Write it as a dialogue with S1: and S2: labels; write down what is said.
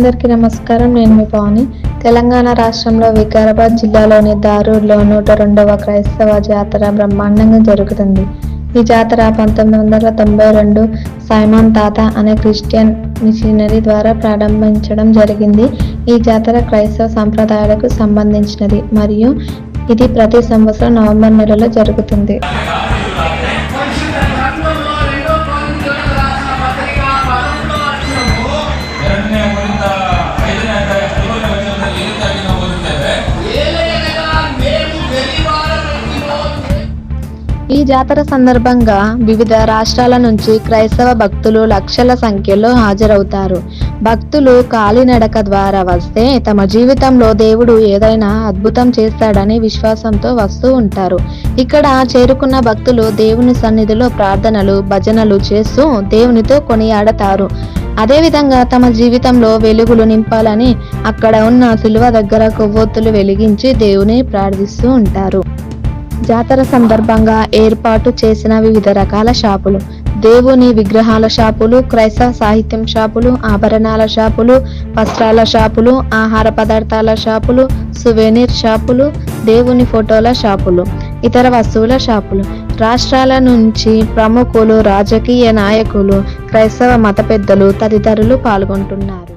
S1: అందరికీ నమస్కారం. నేను మీ పవని తెలంగాణ రాష్ట్రంలో వికారాబాద్ జిల్లాలోని దారూర్లో నూట రెండవ క్రైస్తవ జాతర బ్రహ్మాండంగా జరుగుతుంది. ఈ జాతర పంతొమ్మిది వందల తొంభై రెండు సైమాన్ తాత అనే క్రిస్టియన్ మిషనరీ ద్వారా ప్రారంభించడం జరిగింది. ఈ జాతర క్రైస్తవ సంప్రదాయాలకు సంబంధించినది మరియు ఇది ప్రతి సంవత్సరం నవంబర్ నెలలో జరుగుతుంది. జాతర సందర్భంగా వివిధ రాష్ట్రాల నుంచి క్రైస్తవ భక్తులు లక్షల సంఖ్యలో హాజరవుతారు. భక్తులు కాలినడక ద్వారా వస్తే తమ జీవితంలో దేవుడు ఏదైనా అద్భుతం చేస్తాడని విశ్వాసంతో వస్తూ ఉంటారు. ఇక్కడ చేరుకున్న భక్తులు దేవుని సన్నిధిలో ప్రార్థనలు భజనలు చేస్తూ దేవునితో కొనియాడతారు. అదేవిధంగా తమ జీవితంలో వెలుగులు నింపాలని అక్కడ ఉన్న సిలువ దగ్గర కొవ్వొత్తులు వెలిగించి దేవుని ప్రార్థిస్తూ ఉంటారు. జాతర సందర్భంగా ఏర్పాటు చేసిన వివిధ రకాల షాపులు. దేవుని విగ్రహాల షాపులు క్రైస్తవ సాహిత్యం షాపులు ఆభరణాల షాపులు వస్త్రాల షాపులు ఆహార పదార్థాల షాపులు సువెనీర్ షాపులు దేవుని ఫోటోల షాపులు ఇతర వస్తువుల షాపులు. రాష్ట్రాల నుంచి ప్రముఖులు రాజకీయ నాయకులు క్రైస్తవ మత పెద్దలు తదితరులు పాల్గొంటున్నారు.